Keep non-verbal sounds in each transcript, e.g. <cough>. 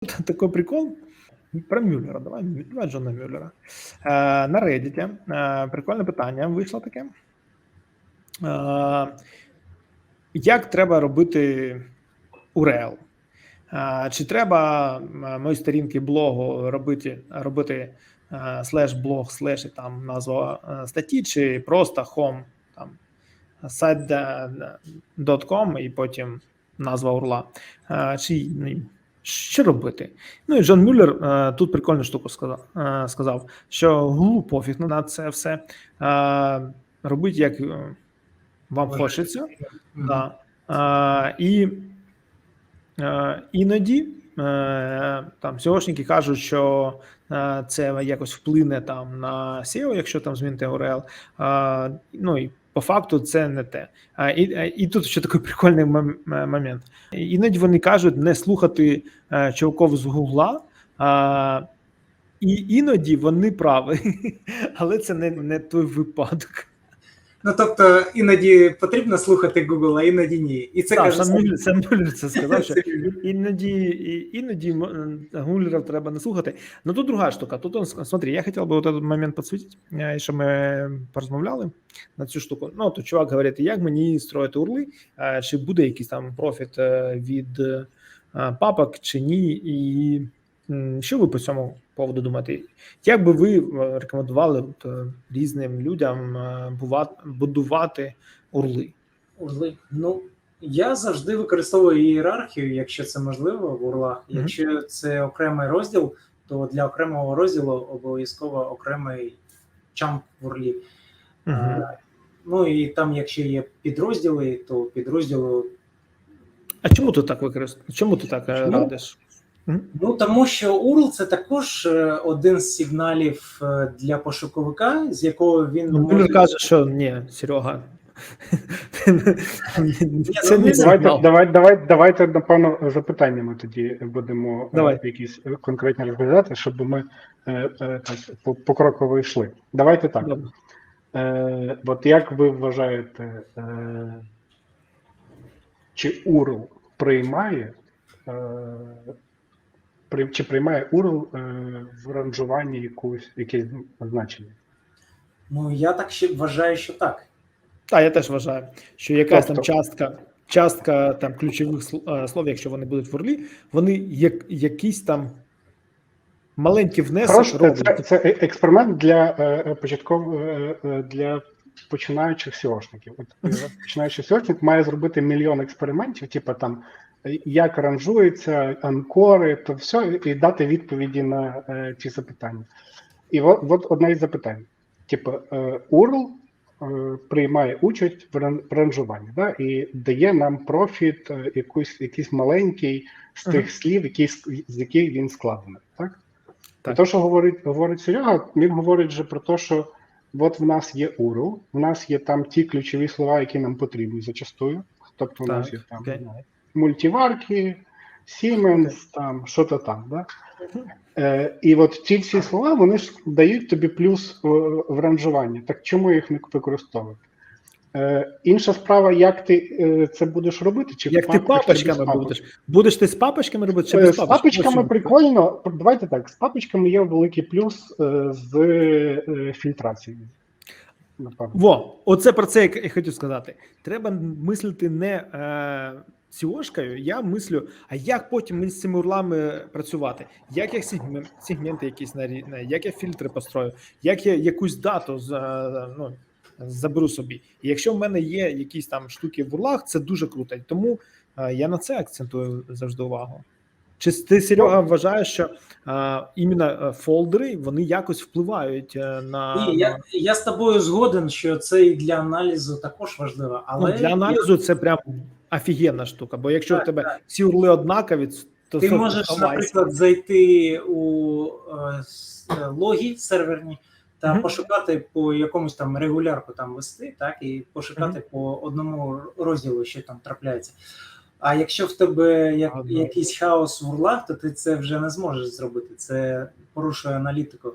<laughs> такой прикол про Мюллера. Давай, давай Джона Мюллера. Е, на Reddit е, прикольне питання вийшло таке. Е, як треба робити URL? Е, чи треба е, мої сторінки блогу робити, робити е, слеш блог, слеш там назва е, статті, чи просто home там сайт.com і потім назва урла. Е, Чи що робити? Ну і Джон Мюллер е, тут прикольну штуку сказав, е, сказав що Google пофіг на це все. Е, робить, як вам хочеться. Мгм. Да. Е, і е, іноді е, там SEOшники кажуть, що е, це якось вплине там на SEO, якщо там змінити URL. Е, ну і по факту це не те. А, і, і тут ще такий прикольний момент. Іноді вони кажуть не слухати е, чуваків з Гугла. А, і іноді вони праві, <laughs> але це не, не той випадок. Ну тобто іноді потрібно слухати Google, а іноді ні. І це каже сам сам- Мюллер, сам Мюллер це сказав, що <laughs> іноді, іноді м, треба не слухати. Но тут друга штука. Тут он, смотри, я хотів би вот этот момент підсвітити, е, що ми порозмовляли на цю штуку. Ну, то чувак говорить, як мені строїти урли, е, чи буде якийсь там профіт е, від е, папок, чи ні, і що ви по цьому поводу думаєте? Як би ви е, рекомендували от, е, різним людям е, будувати урли? Урли. Ну, я завжди використовую ієрархію, якщо це можливо, в урлах. Мгм. Якщо це окремий розділ, то для окремого розділу обов'язково окремий чамп в урлі. Мгм. А, Ну і там, якщо є підрозділи, то підрозділу. А чому ти так використовуєш? Чому ти так Чому? радиш? Ну тому що URL це також е, один з сигналів е, для пошуковика, з якого він Ну, може... Каже, що ні, Серега. <laughs> Це ну, не ні, сигнал. Давайте, давай, давай, давайте, напевно, запитаннями тоді будемо е, Давай. якісь конкретні розглядати, щоб ми так по- покроково йшли. Давайте так. Е, от як ви вважаєте, е, чи URL приймає, при, чи приймає URL е, в ранжуванні якусь, якесь значення? Ну я так ще вважаю, що так. Так, я теж вважаю, що якась там Тобто- частка, частка там ключових е, слов, якщо вони будуть в урлі, вони як якийсь там маленький внесок це, роблять. це е- експеримент для е, початков для починаючих SEOшників. От <laughs> починаючий SEOшник має зробити мільйон експериментів, типу там як ранжується, анкори, то все, і дати відповіді на е, ці запитання. І от, от одне із запитань: типу, е, URL е, приймає участь в ран- в ранжуванні, да, і дає нам профіт, е, якийсь, якийсь маленький з тих Мгм. слів, які, з- яких він складений. Так? Так. Те, що говорить, говорить Серега, він говорить же про те, що от в нас є URL, в нас є там ті ключові слова, які нам потрібні зачастую. Тобто, у нас є там окей. Мультиварки, Siemens, там що-то там. Да? Е, і от ці всі слова вони ж дають тобі плюс в ранжуванні. Так чому їх не використовувати? Е, інша справа, як ти е, це будеш робити? Чи Як ти папочками будеш? Будеш ти з папочками робити чи Е, без З папочок? папочками прикольно. Давайте так. З папочками є великий плюс е, з фільтрацією. Во, оце про це я хотів сказати. Треба мислити не е, сіошкою, я мислю, а як потім мені з цими урлами працювати? Як я сегменти якісь на- як я фільтри построю, як я якусь дату з, е, ну, заберу собі. І якщо в мене є якісь там штуки в урлах, це дуже круто. Тому е, я на це акцентую завжди увагу. Чи ти Серега вважаєш, що е, іменно е, фолдери вони якось впливають на, Ні, я, я з тобою згоден, що це і для аналізу також важливо. Але Ну, для аналізу це прям офігенна штука. Бо якщо Так, в тебе всі урли однакові, то ти можеш, ховайся. наприклад, зайти у е, е, серверні та Мгм. пошукати по якомусь там регулярку там вести, так і пошукати по одному розділу, що там трапляється. А якщо в тебе як, Ага. якийсь хаос в урлах, то ти це вже не зможеш зробити. Це порушує аналітику.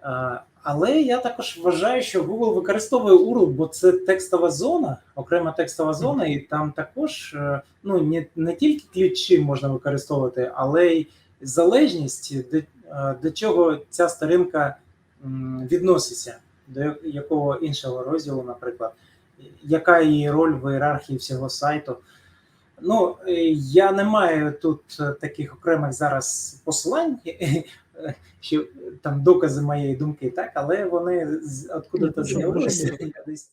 А, Але я також вважаю, що Google використовує URL, бо це текстова зона, окрема текстова зона, і там також е, ну не, не тільки ключі можна використовувати, але й залежність, до, е, до чого ця сторінка відноситься, до якого іншого розділу, наприклад, яка її роль в ієрархії всього сайту. Ну, е, я не маю тут е, таких окремих зараз посилань, е, що там докази моєї думки, так, але вони з- откуда-то Ну, з'явилися. Я десь